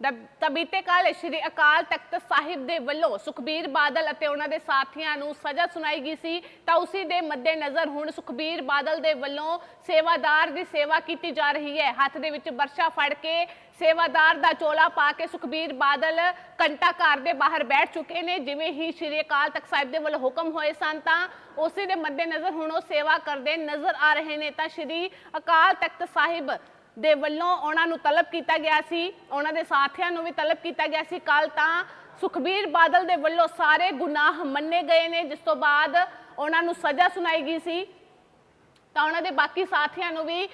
ਤਾਂ ਬੀਤੇ ਕੱਲ ਸ਼੍ਰੀ ਅਕਾਲ ਤਖਤ ਸਾਹਿਬ ਦੇ ਵੱਲੋਂ ਸੁਖਬੀਰ ਬਾਦਲ ਅਤੇ ਉਹਨਾਂ ਦੇ ਸਾਥੀਆਂ ਨੂੰ ਸਜ਼ਾ ਸੁਣਾਈ ਗਈ ਸੀ, ਤਾਂ ਉਸੇ ਦੇ ਮੱਦੇਨਜ਼ਰ ਹੁਣ ਸੁਖਬੀਰ ਬਾਦਲ ਦੇ ਵੱਲੋਂ ਸੇਵਾਦਾਰ ਦੀ ਸੇਵਾ ਕੀਤੀ ਜਾ ਰਹੀ ਹੈ। ਹੱਥ ਦੇ ਵਿੱਚ ਵਰਸ਼ਾ ਫੜ ਕੇ ਸੇਵਾਦਾਰ ਦਾ ਚੋਲਾ ਪਾ ਕੇ ਸੁਖਬੀਰ ਬਾਦਲ ਘੰਟਾ ਘਰ ਦੇ ਬਾਹਰ ਬੈਠ ਚੁੱਕੇ ਨੇ, ਜਿਵੇਂ ਹੀ ਸ਼੍ਰੀ ਅਕਾਲ ਤਖਤ ਸਾਹਿਬ ਦੇ ਵੱਲੋਂ ਹੁਕਮ ਹੋਏ ਸਨ, ਤਾਂ ਉਸੇ ਦੇ ਮੱਦੇਨਜ਼ਰ ਹੁਣ ਉਹ ਸੇਵਾ ਕਰਦੇ ਨਜ਼ਰ ਆ ਰਹੇ ਨੇ। ਤਾਂ ਸ਼੍ਰੀ ਅਕਾਲ ਤਖਤ ਸਾਹਿਬ ਦੇ ਵੱਲੋਂ ਉਹਨਾਂ ਨੂੰ ਤਲਬ ਕੀਤਾ ਗਿਆ ਸੀ, ਉਹਨਾਂ ਦੇ ਸਾਥੀਆਂ ਨੂੰ ਵੀ ਤਲਬ ਕੀਤਾ ਗਿਆ ਸੀ। ਕੱਲ ਤਾਂ ਸੁਖਬੀਰ ਬਾਦਲ ਦੇ ਵੱਲੋਂ ਸਾਰੇ ਗੁਨਾਹ ਮੰਨੇ ਗਏ ਨੇ, ਜਿਸ ਤੋਂ ਬਾਅਦ ਉਹਨਾਂ ਨੂੰ ਸਜ਼ਾ ਸੁਣਾਈ ਗਈ ਸੀ। ਤਾਂ ਉਹਨਾਂ ਦੇ ਬਾਕੀ ਸਾਥੀਆਂ ਨੂੰ ਵੀ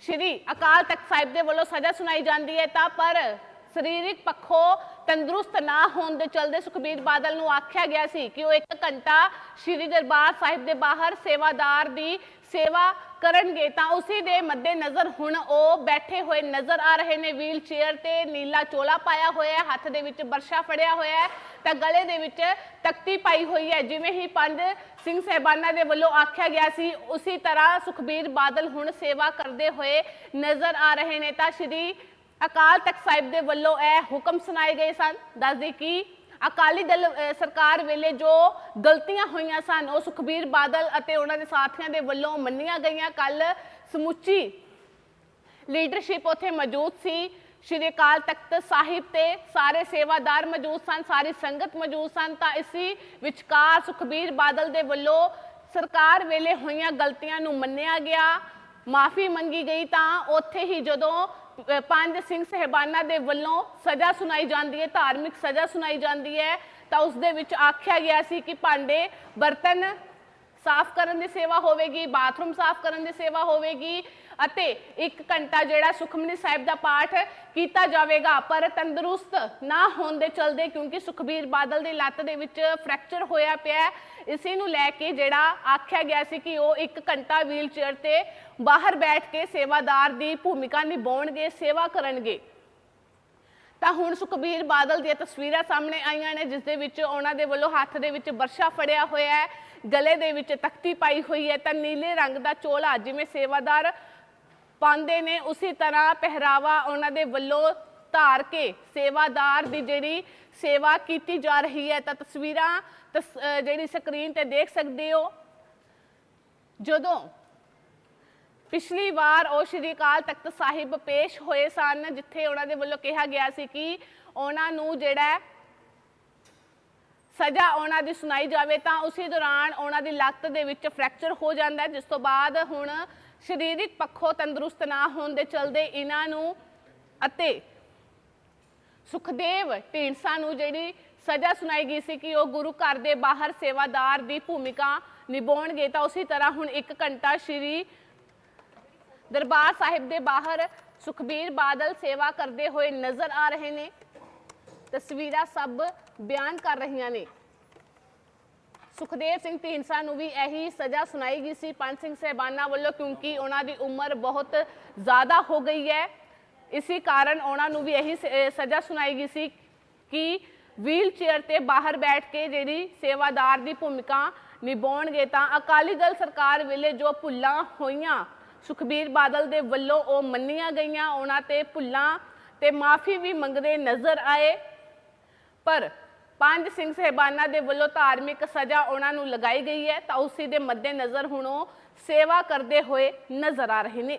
ਸ਼੍ਰੀ ਅਕਾਲ ਤਖਤ ਸਾਹਿਬ ਦੇ ਵੱਲੋਂ ਸਜ਼ਾ ਸੁਣਾਈ ਜਾਂਦੀ ਹੈ। ਤਾਂ ਪਰ ਸਰੀਰਕ ਪੱਖੋਂ ਤੰਦਰੁਸਤ ਨਾ ਹੋਣ ਦੇ ਚਲਦੇ ਸੁਖਬੀਰ ਬਾਦਲ ਨੂੰ ਆਖਿਆ ਗਿਆ ਸੀ ਕਿ ਉਹ ਇੱਕ ਘੰਟਾ ਸ਼੍ਰੀ ਦਰਬਾਰ ਸਾਹਿਬ ਦੇ ਬਾਹਰ ਸੇਵਾਦਾਰ ਦੀ ਸੇਵਾ ਕਰਨਗੇ, ਤਾਂ ਉਸੇ ਦੇ ਮੱਦੇ ਨਜ਼ਰ ਹੁਣ ਉਹ ਬੈਠੇ ਹੋਏ ਨਜ਼ਰ ਆ ਰਹੇ ਨੇ। ਵੀਲ ਚੇਅਰ ਤੇ ਨੀਲਾ ਚੋਲਾ ਪਾਇਆ ਹੋਇਆ ਹੈ, ਹੱਥ ਦੇ ਵਿੱਚ ਬਰਸ਼ਾ ਫੜਿਆ ਹੋਇਆ ਹੈ, ਤਾਂ ਗਲੇ ਦੇ ਵਿੱਚ ਤਖਤੀ ਪਾਈ ਹੋਈ ਹੈ। ਜਿਵੇਂ ਹੀ ਪੰਜ ਸਿੰਘ ਸਹਿਬਾਨਾਂ ਦੇ ਵੱਲੋਂ ਆਖਿਆ ਗਿਆ ਸੀ, ਉਸੇ ਤਰ੍ਹਾਂ ਸੁਖਬੀਰ ਬਾਦਲ ਹੁਣ ਸੇਵਾ ਕਰਦੇ ਹੋਏ ਨਜ਼ਰ ਆ ਰਹੇ ਨੇ। ਤਾਂ ਸ਼੍ਰੀ ਅਕਾਲ ਤਖਤ ਸਾਹਿਬ ਦੇ ਵੱਲੋਂ ਇਹ ਹੁਕਮ ਸੁਣਾਏ ਗਏ ਸਨ। ਦੱਸਦੇ ਕਿ ਅਕਾਲੀ ਦਲ ਸਰਕਾਰ ਵੇਲੇ ਜੋ ਗਲਤੀਆਂ ਹੋਈਆਂ ਸਨ, ਉਹ ਸੁਖਬੀਰ ਬਾਦਲ ਅਤੇ ਉਹਨਾਂ ਦੇ ਸਾਥੀਆਂ ਦੇ ਵੱਲੋਂ ਮੰਨੀਆਂ ਗਈਆਂ। ਕੱਲ ਸਮੁੱਚੀ ਲੀਡਰਸ਼ਿਪ ਉੱਥੇ ਮੌਜੂਦ ਸੀ। ਸ਼੍ਰੀ ਅਕਾਲ ਤਖਤ ਸਾਹਿਬ ਤੇ ਸਾਰੇ ਸੇਵਾਦਾਰ ਮੌਜੂਦ ਸਨ, ਸਾਰੀ ਸੰਗਤ ਮੌਜੂਦ ਸਨ। ਤਾਂ ਇਸੀ ਵਿਚਕਾਰ ਸੁਖਬੀਰ ਬਾਦਲ ਦੇ ਵੱਲੋਂ ਸਰਕਾਰ ਵੇਲੇ ਹੋਈਆਂ ਗਲਤੀਆਂ ਨੂੰ ਮੰਨਿਆ ਗਿਆ। ਮਾਫੀ ਮੰਗੀ ਗਈ ਤਾਂ ਉੱਥੇ ਹੀ ਜਦੋਂ ਪੰਜ ਸਿੰਘ ਸਹਿਬਾਨਾਂ ਦੇ ਵੱਲੋਂ ਸਜ਼ਾ ਸੁਣਾਈ ਜਾਂਦੀ ਹੈ, ਧਾਰਮਿਕ ਸਜ਼ਾ ਸੁਣਾਈ ਜਾਂਦੀ ਹੈ। ਤਾਂ ਉਸ ਦੇ ਵਿੱਚ ਆਖਿਆ ਗਿਆ ਸੀ ਕਿ ਭਾਂਡੇ ਬਰਤਨ ਸਾਫ਼ ਕਰਨ ਦੀ ਸੇਵਾ ਹੋਵੇਗੀ, ਬਾਥਰੂਮ ਸਾਫ਼ ਕਰਨ ਦੀ ਸੇਵਾ ਹੋਵੇਗੀ। ਅਤੇ 1 ਘੰਟਾ ਜਿਹੜਾ ਸੁਖਮਨੀ ਸਾਹਿਬ ਦਾ ਪਾਠ ਕੀਤਾ ਜਾਵੇਗਾ, ਪਰ ਤੰਦਰੁਸਤ ਨਾ ਹੋਣ ਦੇ ਚਲਦੇ ਕਿਉਂਕਿ ਸੁਖਬੀਰ ਬਾਦਲ ਦੀ ਲੱਤ ਦੇ ਵਿੱਚ ਫ੍ਰੈਕਚਰ ਹੋਇਆ ਪਿਆ ਇਸੇ ਨੂੰ ਲੈ ਕੇ ਜਿਹੜਾ ਆਖਿਆ ਗਿਆ ਸੀ ਕਿ ਉਹ 1 ਘੰਟਾ ਵੀਲ ਚੇਅਰ ਤੇ ਬਾਹਰ ਬੈਠ ਕੇ ਸੇਵਾਦਾਰ ਦੀ ਭੂਮਿਕਾ ਨਿਭਾਉਣਗੇ, ਸੇਵਾ ਕਰਨਗੇ। ਤਾਂ ਹੁਣ ਸੁਖਬੀਰ ਬਾਦਲ ਦੀਆਂ ਤਸਵੀਰਾਂ ਸਾਹਮਣੇ ਆਈਆਂ ਨੇ, ਜਿਸ ਦੇ ਵਿੱਚ ਉਹਨਾਂ ਦੇ ਵੱਲੋਂ ਹੱਥ ਦੇ ਵਿੱਚ ਵਰਸ਼ਾ ਫੜਿਆ ਹੋਇਆ ਹੈ, ਗਲੇ ਦੇ ਵਿੱਚ ਤਖਤੀ ਪਾਈ ਹੋਈ ਹੈ, ਤਾਂ ਨੀਲੇ ਰੰਗ ਦਾ ਚੋਲਾ, ਜਿਵੇਂ ਸੇਵਾਦਾਰ ਪਾਉਂਦੇ ਨੇ, ਉਸੇ ਤਰ੍ਹਾਂ ਪਹਿਰਾਵਾ ਉਹਨਾਂ ਦੇ ਵੱਲੋਂ ਧਾਰ ਕੇ ਸੇਵਾਦਾਰ ਦੀ ਜਿਹੜੀ ਸੇਵਾ ਕੀਤੀ ਜਾ ਰਹੀ ਹੈ। ਤਾਂ ਤਸਵੀਰਾਂ, ਤਸ- ਜਿਹੜੀ ਸਕਰੀਨ ਤੇ ਦੇਖ ਸਕਦੇ ਹੋ। ਜਦੋਂ ਪਿਛਲੀ ਵਾਰ ਉਹ ਸ਼੍ਰੀ ਅਕਾਲ ਤਖਤ ਸਾਹਿਬ ਪੇਸ਼ ਹੋਏ ਸਨ, ਜਿੱਥੇ ਉਹਨਾਂ ਦੇ ਵੱਲੋਂ ਕਿਹਾ ਗਿਆ ਸੀ ਕਿ ਉਹਨਾਂ ਨੂੰ ਜਿਹੜਾ ਸਜ਼ਾ ਉਹਨਾਂ ਦੀ ਸੁਣਾਈ ਜਾਵੇ ਤਾਂ ਉਸੇ ਦੌਰਾਨ ਉਹਨਾਂ ਦੀ ਲੱਤ ਦੇ ਵਿੱਚ ਫ੍ਰੈਕਚਰ ਹੋ ਜਾਂਦਾ ਹੈ, ਜਿਸ ਤੋਂ ਬਾਅਦ ਹੁਣ ਸਰੀਰਕ ਪੱਖੋਂ ਤੰਦਰੁਸਤ ਨਾ ਹੋਣ ਦੇ ਚਲਦੇ ਇਹਨਾਂ ਨੂੰ ਅਤੇ ਸੁਖਦੇਵ ਢੀਂਡਸਾ ਨੂੰ ਜਿਹੜੀ ਸਜ਼ਾ ਸੁਣਾਈ ਗਈ ਸੀ ਕਿ ਉਹ ਗੁਰੂ ਘਰ ਦੇ ਬਾਹਰ ਸੇਵਾਦਾਰ ਦੀ ਭੂਮਿਕਾ ਨਿਭਾਉਣਗੇ, ਤਾਂ ਉਸੇ ਤਰ੍ਹਾਂ ਹੁਣ 1 ਘੰਟਾ ਸ਼੍ਰੀ ਦਰਬਾਰ ਸਾਹਿਬ ਦੇ ਬਾਹਰ ਸੁਖਬੀਰ ਬਾਦਲ ਸੇਵਾ ਕਰਦੇ ਹੋਏ ਨਜ਼ਰ ਆ ਰਹੇ ਨੇ। ਤਸਵੀਰਾਂ ਸਭ ਬਿਆਨ ਕਰ ਰਹੀਆਂ ਨੇ। ਸੁਖਦੇਵ ਸਿੰਘ ਢੀਂਡਸਾ ਨੂੰ ਵੀ ਇਹੀ ਸਜ਼ਾ ਸੁਣਾਈ ਗਈ ਸੀ ਪੰਜ ਸਿੰਘ ਸਹਿਬਾਨਾਂ ਵੱਲੋਂ, ਕਿਉਂਕਿ ਉਹਨਾਂ ਦੀ ਉਮਰ ਬਹੁਤ ਜ਼ਿਆਦਾ ਹੋ ਗਈ ਹੈ। ਇਸੇ ਕਾਰਨ ਉਹਨਾਂ ਨੂੰ ਵੀ ਇਹੀ ਸ- ਸਜ਼ਾ ਸੁਣਾਈ ਗਈ ਸੀ ਕਿ ਵੀਲ ਚੇਅਰ ਤੇ ਬਾਹਰ ਬੈਠ ਕੇ ਜਿਹੜੀ ਸੇਵਾਦਾਰ ਦੀ ਭੂਮਿਕਾ ਨਿਭਾਉਣਗੇ ਤਾਂ ਅਕਾਲੀ ਦਲ ਸਰਕਾਰ ਵੇਲੇ ਜੋ ਭੁੱਲਾਂ ਹੋਈਆਂ, ਸੁਖਬੀਰ ਬਾਦਲ ਦੇ ਵੱਲੋਂ ਉਹ ਮੰਨੀਆਂ ਗਈਆਂ, ਉਹਨਾਂ ਤੇ ਭੁੱਲਾਂ ਤੇ ਮਾਫੀ ਵੀ ਮੰਗਦੇ ਨਜ਼ਰ ਆਏ। ਪਰ ਪੰਜ ਸਿੰਘ ਸਹਿਬਾਨਾਂ ਦੇ ਵੱਲੋਂ ਧਾਰਮਿਕ ਸਜ਼ਾ ਉਹਨਾਂ ਨੂੰ ਲਗਾਈ ਗਈ ਹੈ ਤਾਂ ਉਸੇ ਦੇ ਮੱਦੇਨਜ਼ਰ ਹੁਣ ਉਹ ਸੇਵਾ ਕਰਦੇ ਹੋਏ ਨਜ਼ਰ ਆ ਰਹੇ ਨੇ।